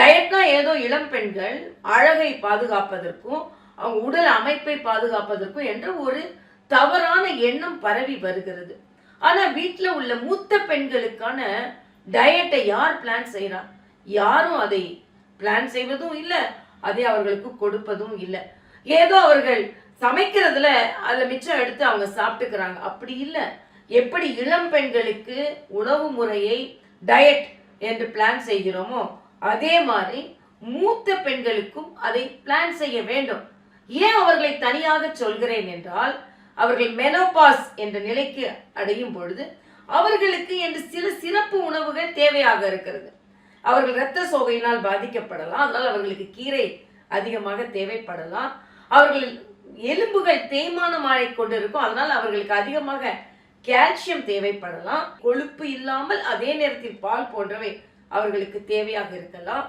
டயட்னா ஏதோ இளம் பெண்கள் அழகை பாதுகாப்பதற்கும் அவங்க உடல் அமைப்பை பாதுகாப்பதற்கும் என்ற ஒரு தவறான எண்ணம் பரவி வருகிறது. ஆனா வீட்டில் உள்ள மூத்த பெண்களுக்கான டயட்டை யார் பிளான் செய்யறா யாரும் அதை பிளான் செய்வதும் இல்லை. அதை அவர்களுக்கு கொடுப்பதும் இல்லை. ஏதோ அவர்கள் சமைக்கிறதுல அதுல மிச்சம் எடுத்து அவங்க சாப்பிட்டுக்கிறாங்க. அப்படி இல்லை. எப்படி இளம் பெண்களுக்கு உணவு முறையை டயட் என்று பிளான் செய்கிறோமோ அதே மாதிரி மூத்த பெண்களுக்கும் அதை பிளான் செய்ய வேண்டும். ஏன் அவர்களை தனியாக சொல்கிறேன் என்றால் அவர்கள் மெனோபாஸ் என்ற நிலைக்கு அடையும் பொழுது அவர்களுக்கு என்று சில சிறப்பு உணவுகள் தேவையாக இருக்கிறது. அவர்கள் இரத்த சோகையினால் பாதிக்கப்படலாம் அதனால் அவர்களுக்கு கீரை அதிகமாக தேவைப்படலாம். அவர்கள் எலும்புகள் தேய்மானம் ஆகிக் கொண்டிருக்கும் அதனால் அவர்களுக்கு அதிகமாக கால்சியம் தேவைப்படலாம். கொழுப்பு இல்லாமல் அதே நேரத்தில் பால் போன்றவை அவர்களுக்கு தேவையாக இருக்கலாம்.